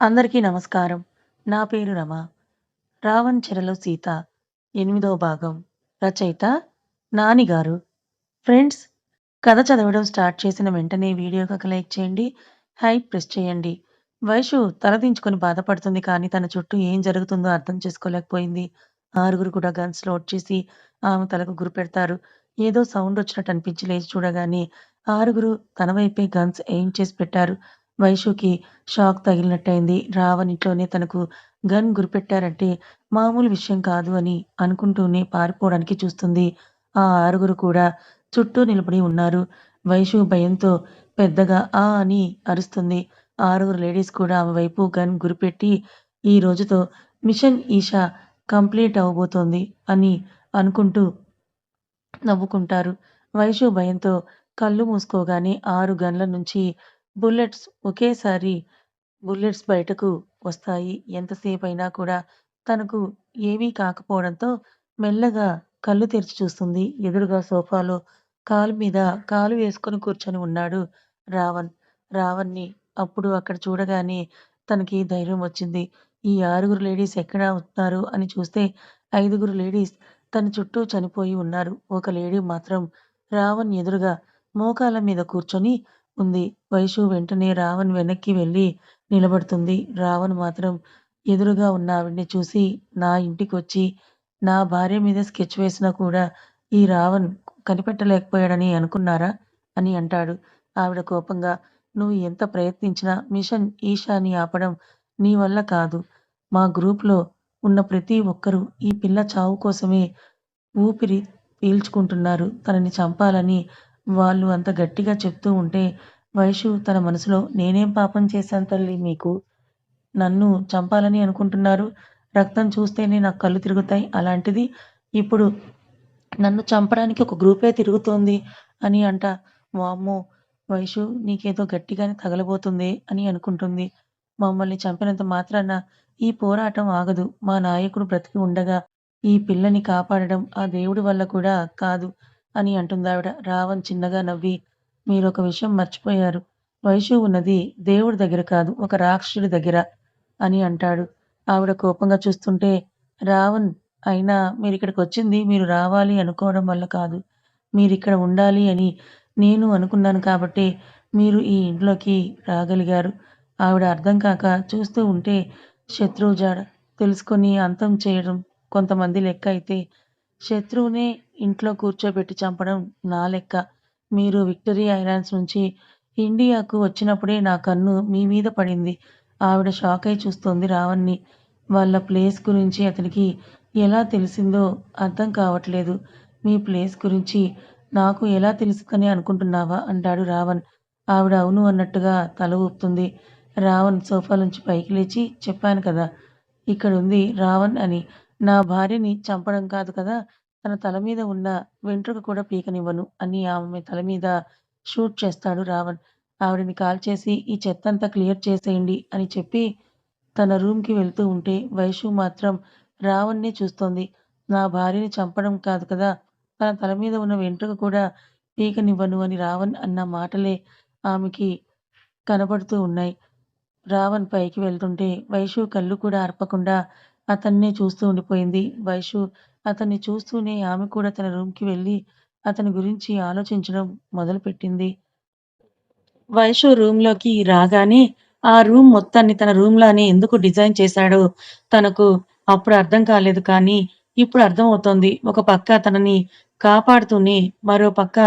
అందరికీ నమస్కారం. నా పేరు రమ. 'రావణ్ చెరలో సీత' ఎనిమిదో భాగం. రచయిత నాని గారు. ఫ్రెండ్స్ కథ చదవడం స్టార్ట్ చేసిన వెంటనే వీడియోకి ఒక లైక్ చేయండి. హైప్ ప్రెస్ చేయండి. వైషు తలదించుకొని బాధపడుతుంది కానీ తన చుట్టూ ఏం జరుగుతుందో అర్థం చేసుకోలేకపోయింది. ఆరుగురు కూడా గన్స్ లోడ్ చేసి ఆమె తలకు గురిపెడతారు. ఏదో సౌండ్ వచ్చినట్టు అనిపించి లేచి చూడగానే ఆరుగురు తన వైపే గన్స్ ఎయిమ్ చేసి పెట్టారు. వైశుకి షాక్ తగిలినట్టయింది. రావణ్ ఇంట్లోనే తనకు గన్ గురిపెట్టారంటే మామూలు విషయం కాదు అని అనుకుంటూనే పారిపోవడానికి చూస్తుంది. ఆ ఆరుగురు కూడా చుట్టూ నిలబడి ఉన్నారు. వైషు భయంతో పెద్దగా ఆ అని అరుస్తుంది. ఆరుగురు లేడీస్ కూడా ఆమె వైపు గన్ గురిపెట్టి ఈ రోజుతో మిషన్ ఈషా కంప్లీట్ అవ్వబోతోంది అని అనుకుంటూ నవ్వుకుంటారు. వైషు భయంతో కళ్ళు మూసుకోగానే ఆరు గన్ల నుంచి బుల్లెట్స్ ఒకేసారి బుల్లెట్స్ బయటకు వస్తాయి. ఎంతసేపయినా కూడా తనకు ఏమీ కాకపోవడంతో మెల్లగా కళ్ళు తెరిచి చూస్తుంది. ఎదురుగా సోఫాలో కాలు మీద కాలు వేసుకొని కూర్చొని ఉన్నాడు రావణ్. రావణ్‌ని అప్పుడు అక్కడ చూడగానే తనకి ధైర్యం వచ్చింది. ఈ ఆరుగురు లేడీస్ ఎక్కడ ఉన్నారు అని చూస్తే ఐదుగురు లేడీస్ తన చుట్టూ చనిపోయి ఉన్నారు. ఒక లేడీ మాత్రం రావణ్ ఎదురుగా మోకాల మీద కూర్చొని ఉంది. వైషు వెంటనే రావణ్ వెనక్కి వెళ్ళి నిలబడుతుంది. రావణ్ మాత్రం ఎదురుగా ఉన్న ఆవిడ్ని చూసి నా ఇంటికొచ్చి నా భార్య మీద స్కెచ్ వేసినా కూడా ఈ రావణ్ కనిపెట్టలేకపోయాడని అనుకున్నారా? అని అంటాడు. ఆవిడ కోపంగా నువ్వు ఎంత ప్రయత్నించినా మిషన్ ఈషాని ఆపడం నీ వల్ల కాదు. మా గ్రూప్‌లో ఉన్న ప్రతి ఒక్కరూ ఈ పిల్ల చావు కోసమే ఊపిరి పీల్చుకుంటున్నారు. తనని చంపాలని వాళ్ళు అంత గట్టిగా చెప్తూ ఉంటే వైషు తన మనసులో నేనేం పాపం చేశాను తల్లి మీకు? నన్ను చంపాలని అనుకుంటున్నారు. రక్తం చూస్తేనే నాకు కళ్ళు తిరుగుతాయి. అలాంటిది ఇప్పుడు నన్ను చంపడానికి ఒక గ్రూపే తిరుగుతోంది అని అంట. వామ్మో! వైషు నీకేదో గట్టిగానే తగలబోతుంది అని అనుకుంటుంది. మమ్మల్ని చంపినంత మాత్రాన ఈ పోరాటం ఆగదు. మా నాయకుడు బ్రతికి ఉండగా ఈ పిల్లని కాపాడడం ఆ దేవుడి వల్ల కూడా కాదు అని అంటుందావిడ. రావణ్ చిన్నగా నవ్వి మీరొక విషయం మర్చిపోయారు. వైషు ఉన్నది దేవుడి దగ్గర కాదు ఒక రాక్షసుడి దగ్గర అని అంటాడు. ఆవిడ కోపంగా చూస్తుంటే రావణ్ అయినా మీరు ఇక్కడికి వచ్చింది మీరు రావాలి అనుకోవడం వల్ల కాదు. మీరిక్కడ ఉండాలి అని నేను అనుకున్నాను కాబట్టి మీరు ఈ ఇంట్లోకి రాగలిగారు. ఆవిడ అర్థం కాక చూస్తూ ఉంటే శత్రువు జాడ తెలుసుకొని అంతం చేయడం కొంతమంది లెక్క అయితే శత్రువునే ఇంట్లో కూర్చోబెట్టి చంపడం నా లెక్క. మీరు విక్టరీ ఐలాండ్స్ నుంచి ఇండియాకు వచ్చినప్పుడే నా కన్ను మీ మీద పడింది. ఆవిడ షాకై చూస్తోంది రావణ్‌ని. వాళ్ళ ప్లేస్ గురించి అతనికి ఎలా తెలిసిందో అర్థం కావట్లేదు. మీ ప్లేస్ గురించి నాకు ఎలా తెలుస్తుందని అనుకుంటున్నావా? అంటాడు రావణ్. ఆవిడ అవును అన్నట్టుగా తల ఊపుతుంది. రావణ్ సోఫాలోంచి పైకి లేచి చెప్పాను కదా! ఇక్కడుంది రావణ్ అని. నా భార్యని చంపడం కాదు కదా! తన తల మీద ఉన్న వెంట్రుక కూడా పీకనివ్వను అని ఆమె తల మీద షూట్ చేస్తాడు రావణ్. ఆవిడని కాల్చేసి ఈ చెత్తంతా క్లియర్ చేసేయండి అని చెప్పి తన రూమ్‌కి వెళ్తూ ఉంటే వైషు మాత్రం రావణ్‌నే చూస్తోంది. నా భార్యని చంపడం కాదు కదా! తన తల మీద ఉన్న వెంట్రుక కూడా పీకనివ్వను అని రావణ్ అన్న మాటలే ఆమెకి కనబడుతూ ఉన్నాయి. రావణ్ పైకి వెళ్తుంటే వైషు కళ్ళు కూడా ఆర్పకుండా అతన్నే చూస్తూ ఉండిపోయింది. వైషు అతన్ని చూస్తూనే ఆమె కూడా తన రూమ్‌కి వెళ్ళి అతని గురించి ఆలోచించడం మొదలుపెట్టింది. వైషు రూమ్‌లోకి రాగానే ఆ రూమ్ మొత్తాన్ని తన రూమ్‌లానే ఎందుకు డిజైన్ చేశాడో తనకు అప్పుడు అర్థం కాలేదు కానీ ఇప్పుడు అర్థమవుతోంది. ఒక పక్క తనని కాపాడుతూనే మరో పక్క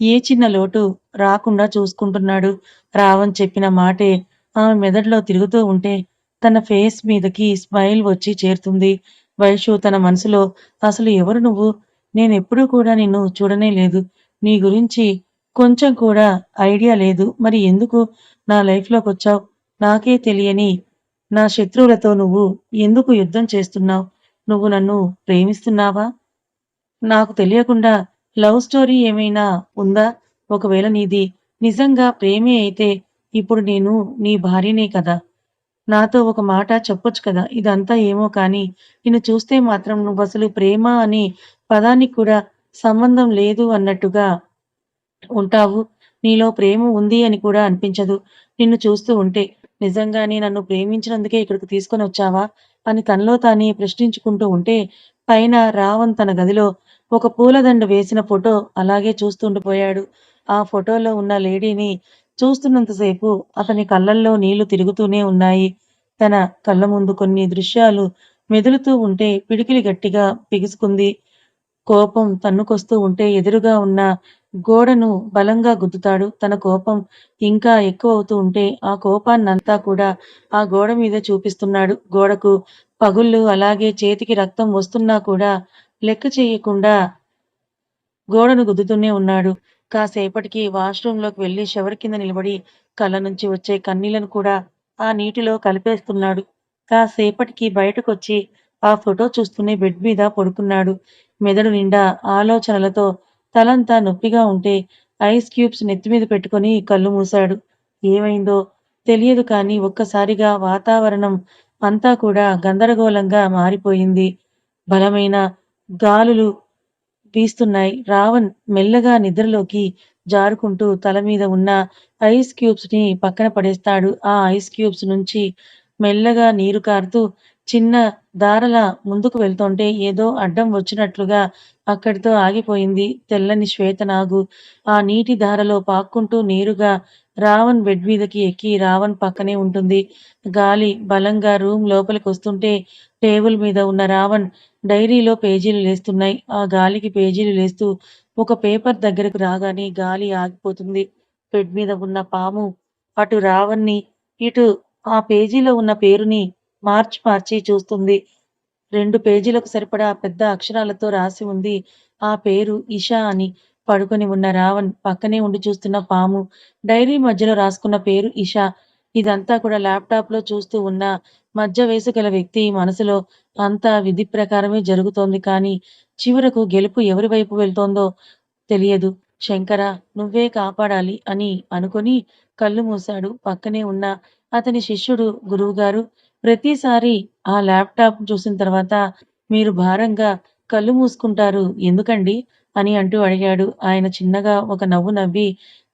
ఏ చిన్న లోటు రాకుండా చూసుకుంటున్నాడు. రావణ్ చెప్పిన మాటే ఆమె మెదడులో తిరుగుతూ ఉంటే తన ఫేస్ మీదకి స్మైల్ వచ్చి చేరుతుంది. వైషు తన మనసులో అసలు ఎవరు నువ్వు? నేనెప్పుడూ కూడా నిన్ను చూడనే లేదు. నీ గురించి కొంచెం కూడా ఐడియా లేదు. మరి ఎందుకు నా లైఫ్లోకి వచ్చావు నాకే తెలియని నా శత్రువులతో నువ్వు ఎందుకు యుద్ధం చేస్తున్నావు నువ్వు నన్ను ప్రేమిస్తున్నావా? నాకు తెలియకుండా లవ్ స్టోరీ ఏమైనా ఉందా? ఒకవేళ నీది నిజంగా ప్రేమే అయితే ఇప్పుడు నేను నీ భార్యనే కదా! నాతో ఒక మాట చెప్పొచ్చు కదా! ఇదంతా ఏమో కానీ నిన్ను చూస్తే మాత్రం నువ్వు అసలు ప్రేమ అనే పదానికి కూడా సంబంధం లేదు అన్నట్టుగా ఉంటావు. నీలో ప్రేమ ఉంది అని కూడా అనిపించదు నిన్ను చూస్తూ ఉంటే. నిజంగానే నన్ను ప్రేమించినందుకే ఇక్కడికి తీసుకొనొచ్చావా? అని తనలో తానే ప్రశ్నించుకుంటూ ఉంటే, పైన రావణ్ తన గదిలో ఒక పూలదండ వేసిన ఫోటో అలాగే చూస్తుండిపోయాడు. ఆ ఫోటోలో ఉన్న లేడీని చూస్తున్నంత సేపు అతని కళ్ళల్లో నీళ్ళు తిరుగుతూనే ఉన్నాయి. తన కళ్ళ ముందు కొన్ని దృశ్యాలు మెదులుతూ ఉంటే పిడికిలి గట్టిగా బిగుసుకుంది. కోపం తన్నుకొస్తూ ఉంటే ఎదురుగా ఉన్న గోడను బలంగా గుద్దుతాడు. తన కోపం ఇంకా ఎక్కువవుతూ ఉంటే ఆ కోపాన్నంతా కూడా ఆ గోడ మీద చూపిస్తున్నాడు. గోడకు పగుళ్ళు అలాగే చేతికి రక్తం వస్తున్నా కూడా లెక్క చేయకుండా గోడను గుద్దుతూనే ఉన్నాడు. కాసేపటికి వాష్రూంలోకి వెళ్ళి షవర్ కింద నిలబడి కళ్ళ నుంచి వచ్చే కన్నీళ్ళను కూడా ఆ నీటిలో కలిపేస్తున్నాడు. కాసేపటికి బయటకొచ్చి ఆ ఫోటో చూస్తూనే బెడ్ మీద పడుకున్నాడు. మెదడు నిండా ఆలోచనలతో తలంతా నొప్పిగా ఉంటే ఐస్ క్యూబ్స్ నెత్తి మీద పెట్టుకొని కళ్ళు మూశాడు. ఏమైందో తెలియదు కానీ ఒక్కసారిగా వాతావరణం అంతా కూడా గందరగోళంగా మారిపోయింది. బలమైన గాలులు వీస్తున్నాయి. రావణ్ మెల్లగా నిద్రలోకి జారుకుంటూ తల మీద ఉన్న ఐస్ క్యూబ్స్ని పక్కన పడేస్తాడు. ఆ ఐస్ క్యూబ్స్ నుంచి మెల్లగా నీరు కారుతూ చిన్న దారలా ముందుకు వెళ్తుంటే ఏదో అడ్డం వచ్చినట్లుగా అక్కడితో ఆగిపోయింది. తెల్లని శ్వేతనాగు ఆ నీటి ధారలో పాక్కుంటూ నేరుగా రావణ్ బెడ్ మీదకి ఎక్కి రావణ్ పక్కనే ఉంటుంది. గాలి బలంగా రూమ్ లోపలికి వస్తుంటే టేబుల్ మీద ఉన్న రావణ్ డైరీలో పేజీలు లేస్తున్నాయి. ఆ గాలికి పేజీలు లేస్తూ ఒక పేపర్ దగ్గరకు రాగానే గాలి ఆగిపోతుంది. బెడ్ మీద ఉన్న పాము అటు రావణ్ణి ఇటు ఆ పేజీలో ఉన్న పేరుని మార్చి మార్చి చూస్తుంది. రెండు పేజీలకు సరిపడా పెద్ద అక్షరాలతో రాసి ఉంది. ఆ పేరు ఇషా అని. పడుకొని ఉన్న రావణ్ పక్కనే ఉండి చూస్తున్న పాము. డైరీ మధ్యలో రాసుకున్న పేరు ఇషా. ఇదంతా కూడా ల్యాప్‌టాప్‌లో చూస్తూ ఉన్న మధ్యవయసు గల వ్యక్తి మనసులో అంతా విధి ప్రకారమే జరుగుతోంది కానీ, చివరకు గెలుపు ఎవరి వైపు వెళ్తోందో తెలియదు. శంకర నువ్వే కాపాడాలి అని అనుకొని కళ్ళు మూశాడు. పక్కనే ఉన్న అతని శిష్యుడు గురువుగారు ప్రతిసారి ఆ ల్యాప్‌టాప్ చూసిన తర్వాత మీరు భారంగా కళ్ళు మూసుకుంటారు ఎందుకండి అని అంటూ అడిగాడు. ఆయన చిన్నగా ఒక నవ్వు నవ్వి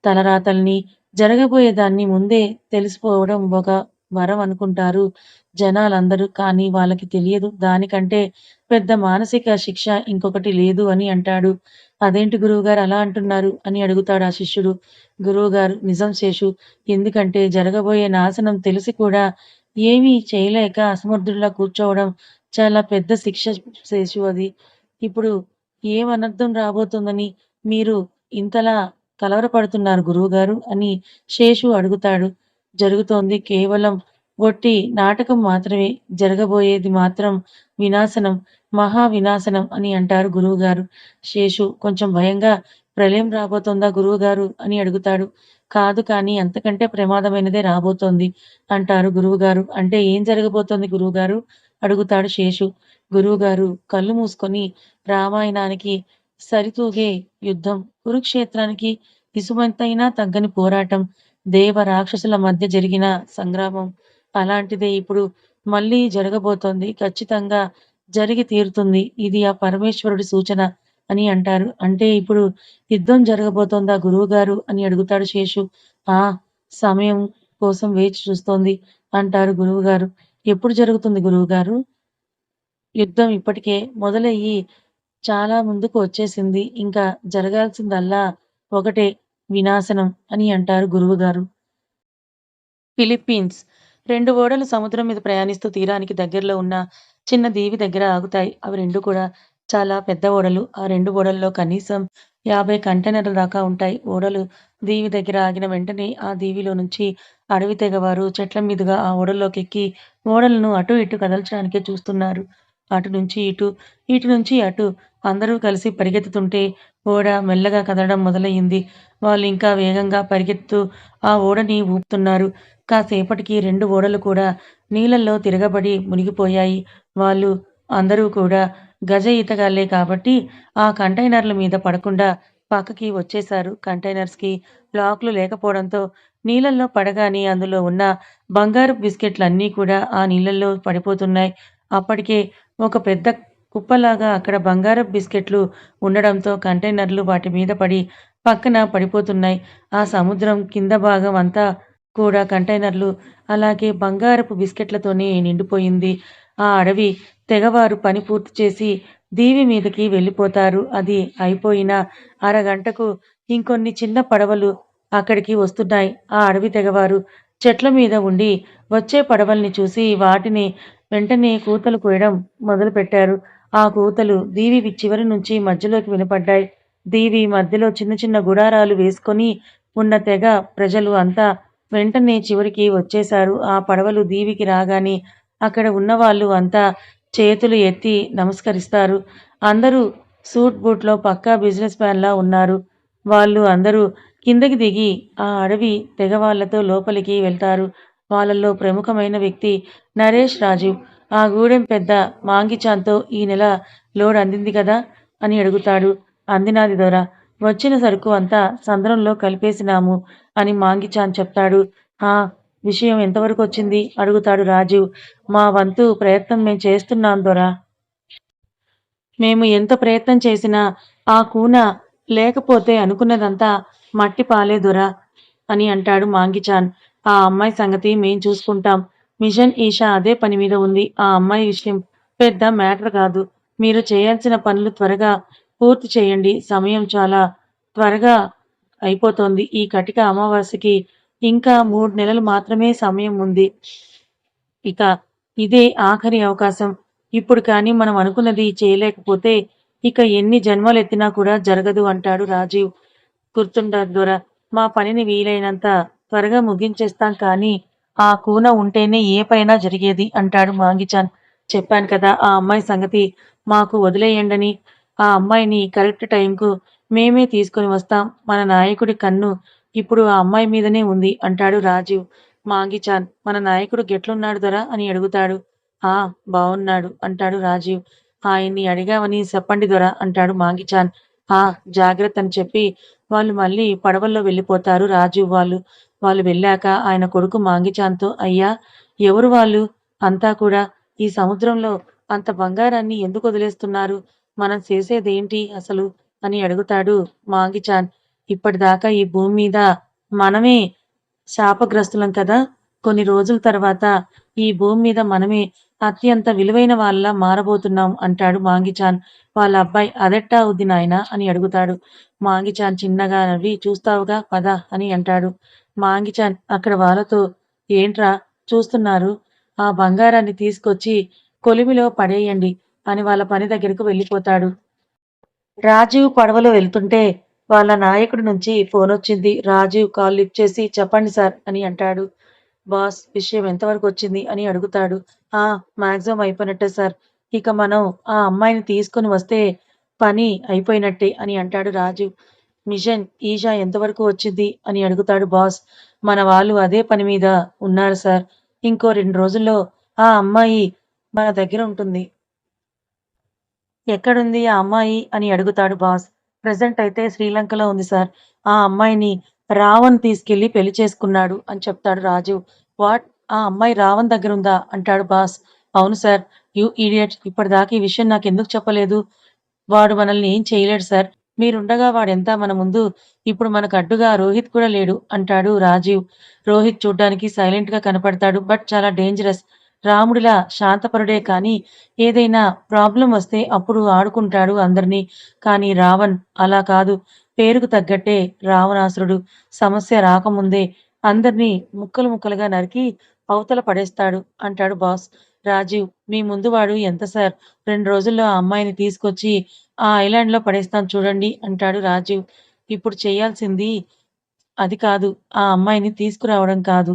తలరాతల్ని, జరగబోయేదాన్ని ముందే తెలిసిపోవడం ఒక వరం అనుకుంటారు జనాలందరూ. కానీ వాళ్ళకి తెలియదు దానికంటే పెద్ద మానసిక శిక్ష ఇంకొకటి లేదు అని అంటాడు. అదేంటి గురువుగారు అలా అంటున్నారు? అని అడుగుతాడు ఆ శిష్యుడు. గురువుగారు నిజం శేషు. ఎందుకంటే జరగబోయే నాశనం తెలిసి కూడా ఏమీ చేయలేక అసమర్థుల్లా కూర్చోవడం చాలా పెద్ద శిక్ష శేషు అది. ఇప్పుడు ఏం అనర్థం రాబోతుందని మీరు ఇంతలా కలవరపడుతున్నారు గురువుగారు? అని శేషు అడుగుతాడు. జరుగుతోంది కేవలం వట్టి నాటకం మాత్రమే. జరగబోయేది మాత్రం వినాశనం. మహా వినాశనం అని అంటారు గురువుగారు. శేషు కొంచెం భయంగా ప్రళయం రాబోతోందా గురువుగారు? అని అడుగుతాడు. కాదు కానీ అంతకంటే ప్రమాదమైనదే రాబోతోంది అంటారు గురువుగారు. అంటే ఏం జరగబోతోంది గురువుగారు? అడుగుతాడు శేషు. గురువుగారు కళ్ళు మూసుకొని రామాయణానికి సరితూగే యుద్ధం. కురుక్షేత్రానికి ఇసుమంతైనా తగ్గని పోరాటం. దేవ రాక్షసుల మధ్య జరిగిన సంగ్రామం. అలాంటిదే ఇప్పుడు మళ్ళీ జరగబోతోంది. ఖచ్చితంగా జరిగి తీరుతుంది. ఇది ఆ పరమేశ్వరుడి సూచన అని అంటారు. అంటే ఇప్పుడు యుద్ధం జరగబోతోందా గురువు గారు అని అడుగుతాడు శేషు. ఆ! సమయం కోసం వేచి చూస్తోంది అంటారు గురువుగారు. ఎప్పుడు జరుగుతుంది గురువు గారు యుద్ధం ఇప్పటికే మొదలయ్యి చాలా ముందుకు వచ్చేసింది. ఇంకా జరగాల్సిందల్లా ఒకటే వినాశనం అని అంటారు గురువుగారు. ఫిలిప్పీన్స్ రెండు ఓడలు సముద్రం మీద ప్రయాణిస్తూ తీరానికి దగ్గరలో ఉన్న చిన్న దీవి దగ్గర ఆగుతాయి. అవి రెండు కూడా చాలా పెద్ద ఓడలు. ఆ రెండు ఓడల్లో కనీసం యాభై కంటైనర్ల దాకా ఉంటాయి. ఓడలు దీవి దగ్గర ఆగిన వెంటనే ఆ దీవిలో నుంచి అడవి తెగవారు చెట్ల మీదుగా ఆ ఓడల్లోకి ఎక్కి ఓడలను అటు ఇటు కదల్చడానికే చూస్తున్నారు. అటు నుంచి ఇటు, ఇటు నుంచి అటు అందరూ కలిసి పరిగెత్తుతుంటే ఓడ మెల్లగా కదలడం మొదలయ్యింది వాళ్ళు ఇంకా వేగంగా పరిగెత్తుతూ ఆ ఓడని ఊపుతున్నారు. కాసేపటికి రెండు ఓడలు కూడా నీళ్ళల్లో తిరగబడి మునిగిపోయాయి. వాళ్ళు అందరూ కూడా గజ ఈతగాళ్ళే కాబట్టి ఆ కంటైనర్ల మీద పడకుండా పక్కకి వచ్చేశారు. కంటైనర్స్‌కి లాక్‌లు లేకపోవడంతో నీళ్ళల్లో పడగానే అందులో ఉన్న బంగారు బిస్కెట్లన్నీ కూడా ఆ నీళ్ళల్లో పడిపోతున్నాయి. అప్పటికే ఒక పెద్ద కుప్పలాగా అక్కడ బంగారపు బిస్కెట్లు ఉండడంతో కంటైనర్లు వాటి మీద పడి పక్కన పడిపోతున్నాయి. ఆ సముద్రం కింద భాగం అంతా కూడా కంటైనర్లు అలాగే బంగారపు బిస్కెట్లతోనే నిండిపోయింది. ఆ అడవి తెగవారు పని పూర్తి చేసి దీవి మీదకి వెళ్ళిపోతారు. అది అయిపోయిన అరగంటకు ఇంకొన్ని చిన్న పడవలు అక్కడికి వస్తున్నాయి. ఆ అడవి తెగవారు చెట్ల మీద ఉండి వచ్చే పడవల్ని చూసి వాటిని వెంటనే కూతలు కోయడం మొదలుపెట్టారు. ఆ కూతలు దీవి చివరి నుంచి మధ్యలోకి వినపడ్డాయి. దీవి మధ్యలో చిన్న చిన్న గుడారాలు వేసుకొని ఉన్న తెగ ప్రజలు అంతా వెంటనే చివరికి వచ్చేశారు. ఆ పడవలు దీవికి రాగానే అక్కడ ఉన్నవాళ్ళు అంతా చేతులు ఎత్తి నమస్కరిస్తారు. అందరూ సూట్ బూట్లో పక్కా బిజినెస్ మ్యాన్లా ఉన్నారు. వాళ్ళు అందరూ కిందకి దిగి ఆ అడవి తెగవాళ్ళతో లోపలికి వెళ్తారు. వాళ్ళల్లో ప్రముఖమైన వ్యక్తి నరేష్ రాజు ఆ గూడెం పెద్ద మాంగిచాన్తో ఈ నెల లోడ్ అందింది కదా అని అడుగుతాడు. అందినాది దొర వచ్చిన సరుకు అంతా సంద్రంలో కలిపేసినాము అని మాంగిచాన్ చెప్తాడు. ఆ విషయం ఎంతవరకు వచ్చింది అడుగుతాడు రాజీవ్. మా వంతు ప్రయత్నం మేము చేస్తున్నాం దొరా! మేము ఎంత ప్రయత్నం చేసినా ఆ కూన లేకపోతే అనుకున్నదంతా మట్టి దొరా! అని అంటాడు మాంగిచాన్. ఆ అమ్మాయి సంగతి మేం చూసుకుంటాం. మిషన్ ఈషా అదే పని మీద ఉంది. ఆ అమ్మాయి విషయం పెద్ద మ్యాటర్ కాదు. మీరు చేయాల్సిన పనులు త్వరగా పూర్తి చేయండి. సమయం చాలా త్వరగా అయిపోతోంది. ఈ కటిక అమావాస్యకి ఇంకా మూడు నెలలు మాత్రమే సమయం ఉంది. ఇక ఇదే ఆఖరి అవకాశం. ఇప్పుడు కానీ మనం అనుకున్నది చేయలేకపోతే ఇక ఎన్ని జన్మలెత్తినా కూడా జరగదు అంటాడు రాజీవ్. గుర్తుండదు ద్వారా మా పనిని వీలైనంత త్వరగా ముగించేస్తాం కానీ ఆ కూన ఉంటేనే ఏ పైన జరిగేది అంటాడు మాంగిచాన్. చెప్పాను కదా ఆ అమ్మాయి సంగతి మాకు వదిలేయండని. ఆ అమ్మాయిని కరెక్ట్ టైంకు మేమే తీసుకొని వస్తాం. మన నాయకుడి కన్ను ఇప్పుడు ఆ అమ్మాయి మీదనే ఉంది అంటాడు రాజీవ్. మాంగిచాన్ మన నాయకుడు గెట్లున్నాడు దొరా అని అడుగుతాడు. ఆ బావున్నాడు అంటాడు రాజీవ్. ఆయన్ని అడిగావని చెప్పండి దొరా అంటాడు మాంగిచాన్. ఆ జాగ్రత్త అని చెప్పి వాళ్ళు మళ్ళీ పడవల్లో వెళ్ళిపోతారు రాజీవ్ వాళ్ళు. వాళ్ళు వెళ్ళాక ఆయన కొడుకు మాంగిచాన్తో అయ్యా ఎవరు వాళ్ళు? అంతా కూడా ఈ సముద్రంలో అంత బంగారాన్ని ఎందుకు వదిలేస్తున్నారు? మనం చేసేదేంటి అసలు? అని అడుగుతాడు మాంగిచాన్. ఇప్పటిదాకా ఈ భూమి మీద మనమే శాపగ్రస్తులం కదా! కొన్ని రోజుల తర్వాత ఈ భూమి మీద మనమే అత్యంత విలువైన వాళ్ళ మారబోతున్నాం అంటాడు మాంగిచాన్. వాళ్ళ అబ్బాయి అదెట్టా అవుద్ది నాయనా? అని అడుగుతాడు. మాంగిచాన్ చిన్నగా నవ్వి చూస్తావుగా పద అని అంటాడు. మాంగిచాన్ అక్కడ వాళ్ళతో ఏంట్రా చూస్తున్నారు? ఆ బంగారాన్ని తీసుకొచ్చి కొలిమిలో పడేయండి అని వాళ్ళ పని దగ్గరకు వెళ్ళిపోతాడు. రాజీవ్ పడవలో వెళ్తుంటే వాళ్ళ నాయకుడి నుంచి ఫోన్ వచ్చింది రాజీవ్ కాల్ లిఫ్ట్ చేసి చెప్పండి సార్ అని అంటాడు. బాస్ విషయం ఎంతవరకు వచ్చింది అని అడుగుతాడు. ఆ మాక్సిమం అయిపోయినట్టే సార్. ఇక మనం ఆ అమ్మాయిని తీసుకొని వస్తే పని అయిపోయినట్టే అని అంటాడు రాజీవ్. మిషన్ ఈషా ఎంతవరకు వచ్చింది అని అడుగుతాడు బాస్. మన వాళ్ళు అదే పని మీద ఉన్నారు సార్. ఇంకో రెండు రోజుల్లో ఆ అమ్మాయి మన దగ్గర ఉంటుంది. ఎక్కడుంది ఆ అమ్మాయి అని అడుగుతాడు బాస్. ప్రజెంట్ అయితే శ్రీలంకలో ఉంది సార్. ఆ అమ్మాయిని రావణ్ తీసుకెళ్ళి పెళ్ళి చేసుకున్నాడు అని చెప్తాడు రాజీవ్. వాట్ ఆ అమ్మాయి రావణ్ దగ్గరుందా? అంటాడు బాస్. అవును సార్. యూ ఈడియట్ ఇప్పటిదాకా ఈ విషయం నాకు ఎందుకు చెప్పలేదు? వాడు మనల్ని ఏం చేయలేడు సార్. మీరుండగా వాడెంత మన ముందు. ఇప్పుడు మనకు అడ్డుగా రోహిత్ కూడా లేడు అంటాడు రాజీవ్. రోహిత్ చూడ్డానికి సైలెంట్గా కనపడతాడు. బట్ చాలా డేంజరస్. రాముడిలా శాంతపరుడే కానీ ఏదైనా ప్రాబ్లం వస్తే అప్పుడు ఆడుకుంటాడు అందరినీ కానీ రావణ్ అలా కాదు. పేరుకు తగ్గట్టే రావణాసురుడు. సమస్య రాకముందే అందరినీ ముక్కలు ముక్కలుగా నరికి అవతల పడేస్తాడు అంటాడు బాస్. రాజీవ్ మీ ముందు వాడు ఎంత సార్? రెండు రోజుల్లో ఆ అమ్మాయిని తీసుకొచ్చి ఆ ఐలాండ్లో చూడండి అంటాడు రాజీవ్. ఇప్పుడు చేయాల్సింది అది కాదు. ఆ అమ్మాయిని తీసుకురావడం కాదు.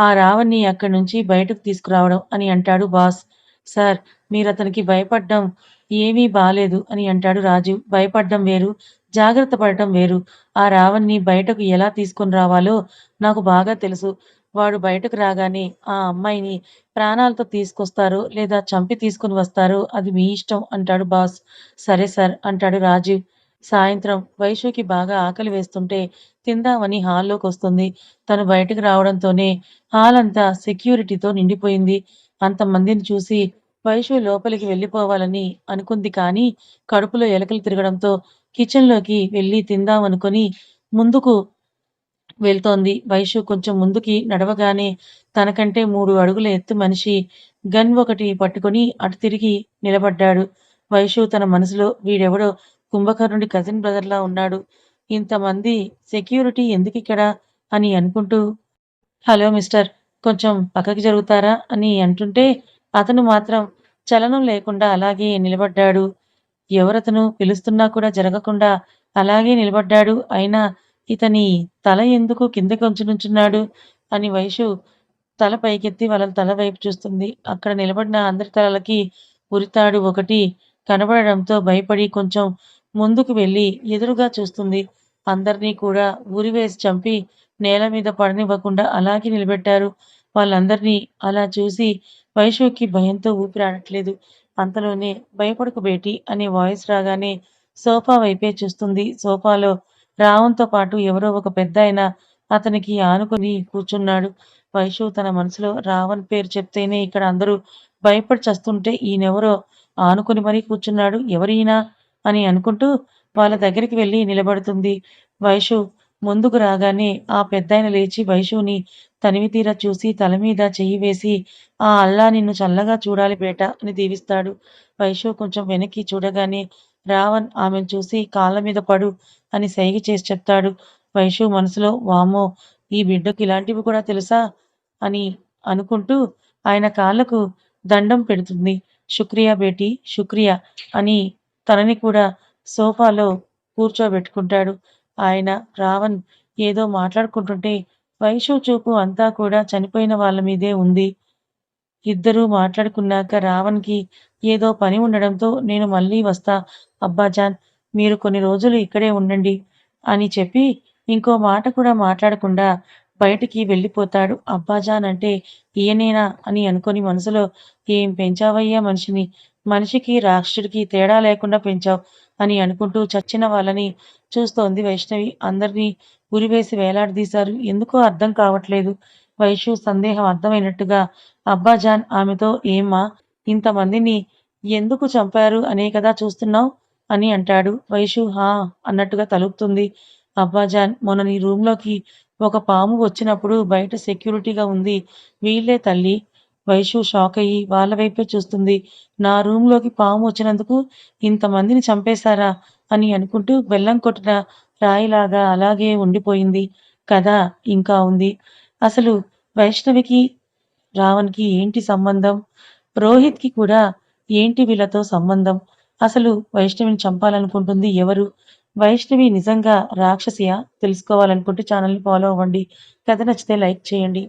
ఆ రావణ్ణి అక్కడి నుంచి బయటకు తీసుకురావడం అని అంటాడు బాస్. సార్ మీరు అతనికి భయపడ్డం ఏమీ బాలేదు అని అంటాడు రాజీవ్. భయపడ్డం వేరు. జాగ్రత్త పడటం వేరు. ఆ రావణ్ణి బయటకు ఎలా తీసుకొని రావాలో నాకు బాగా తెలుసు. వాడు బయటకు రాగానే ఆ అమ్మాయిని ప్రాణాలతో తీసుకొస్తారో లేదా చంపి తీసుకొని వస్తారో అది మీ ఇష్టం అంటాడు బాస్. సరే సార్ అంటాడు రాజీవ్. సాయంత్రం వైషూకి బాగా ఆకలి వేస్తుంటే తిందామని హాల్లోకొస్తుంది. తను బయటకు రావడంతోనే హాల్ అంతా సెక్యూరిటీతో నిండిపోయింది. అంతమందిని చూసి వైషు లోపలికి వెళ్ళిపోవాలని అనుకుంది కానీ కడుపులో ఎలకలు తిరగడంతో కిచెన్లోకి వెళ్ళి తిందామనుకొని ముందుకు వెళ్తోంది. వైషు కొంచెం ముందుకి నడవగానే తనకంటే మూడు అడుగుల ఎత్తు మనిషి గన్ ఒకటి పట్టుకొని అటు తిరిగి నిలబడ్డాడు. వైషు తన మనసులో వీడెవడో కుంభకర్ణుడి కజిన్ బ్రదర్‌లా ఉన్నాడు. ఇంతమంది సెక్యూరిటీ ఎందుకు ఇక్కడ అని అనుకుంటూ హలో మిస్టర్ కొంచెం పక్కకి జరుగుతారా అని అంటుంటే అతను మాత్రం చలనం లేకుండా అలాగే నిలబడ్డాడు. ఎవరతను పిలుస్తున్నా కూడా జరగకుండా అలాగే నిలబడ్డాడు. అయినా ఇతని తల ఎందుకు కిందకొంచి నుంచున్నాడు అని వైషు తల పైకెత్తి వాళ్ళ తల వైపు చూస్తుంది. అక్కడ నిలబడిన అందరి తలలకి ఉరితాడు ఒకటి కనబడడంతో భయపడి కొంచెం ముందుకు వెళ్ళి ఎదురుగా చూస్తుంది. అందరినీ కూడా ఉరివేసి చంపి నేల మీద పడనివ్వకుండా అలాగే నిలబెట్టారు. వాళ్ళందరినీ అలా చూసి వైషుకి భయంతో ఊపిరాడట్లేదు. అంతలోనే భయపడకు బేటి అనే వాయిస్ రాగానే సోఫా వైపే చూస్తుంది. సోఫాలో రావంతో పాటు ఎవరో ఒక పెద్ద ఆయన అతనికి ఆనుకుని కూర్చున్నాడు. వైషు తన మనసులో రావణ్ పేరు చెప్తేనే ఇక్కడ అందరూ భయపడి చస్తుంటే ఈయనెవరో ఆనుకుని మరీ కూర్చున్నాడు. ఎవరైనా అని అనుకుంటూ వాళ్ళ దగ్గరికి వెళ్ళి నిలబడుతుంది. వైషు ముందుకు రాగానే ఆ పెద్దాయన లేచి వైషుని తనివితీరా చూసి తల మీద చెయ్యి వేసి ఆ అల్లా నిన్ను చల్లగా చూడాలి బేట అని దీవిస్తాడు. వైషు కొంచెం వెనక్కి చూడగానే రావణ్ ఆమెను చూసి కాళ్ళ మీద పడు అని సైగి చేసి చెప్తాడు. వైషు మనసులో వామో ఈ బిడ్డకు ఇలాంటివి కూడా తెలుసా అని అనుకుంటూ ఆయన కాళ్ళకు దండం పెడుతుంది. శుక్రియా బేటీ శుక్రియా అని తనని కూడా సోఫాలో కూర్చోబెట్టుకుంటాడు. ఆయన, రావణ్ ఏదో మాట్లాడుకుంటుంటే వైషు చూపు అంతా కూడా చనిపోయిన వాళ్ళ మీదే ఉంది. ఇద్దరూ మాట్లాడుకున్నాక రావణ్‌కి ఏదో పని ఉండడంతో నేను మళ్ళీ వస్తా అబ్బాజాన్ మీరు కొన్ని రోజులు ఇక్కడే ఉండండి అని చెప్పి ఇంకో మాట కూడా మాట్లాడకుండా బయటికి వెళ్ళిపోతాడు. అబ్బాజాన్ అంటే ఈయనేనా అని అనుకొని మనసులో ఏం పెంచావయ్యా మనిషిని. మనిషికి, రాక్షసుడికి తేడా లేకుండా పెంచావు అని అనుకుంటూ చచ్చిన వాళ్ళని చూస్తోంది వైష్ణవి. అందరినీ ఉరివేసి వేలాడదీశారు. ఎందుకో అర్థం కావట్లేదు. వైషు సందేహం అర్థమైనట్టుగా అబ్బాజాన్ ఆమెతో ఏమ్మా! ఇంతమందిని ఎందుకు చంపారు అనే కదా చూస్తున్నావ్ అని అంటాడు. వైషు హా అన్నట్టుగా తలుపుతుంది అబ్బాజాన్ మొన్న నీ రూమ్లోకి ఒక పాము వచ్చినప్పుడు బయట సెక్యూరిటీగా ఉంది వీళ్ళే తల్లి వైషు అయ్యి వాళ్ళ వైపే చూస్తుంది. నా రూంలోకి పాము వచ్చినందుకు ఇంతమందిని చంపేశారా అని అనుకుంటూ బెల్లం కొట్టిన రాయిలాగా అలాగే ఉండిపోయింది. కథ ఇంకా ఉంది. అసలు వైష్ణవికి, రావణ్‌కి ఏంటి సంబంధం? రోహిత్‌కి కూడా ఏంటి వీళ్ళతో సంబంధం? అసలు వైష్ణవిని చంపాలనుకుంటుంది ఎవరు? వైష్ణవి నిజంగా రాక్షసియా? తెలుసుకోవాలనుకుంటే ఛానల్‌ని ఫాలో అవ్వండి. కథ నచ్చితే లైక్ చేయండి.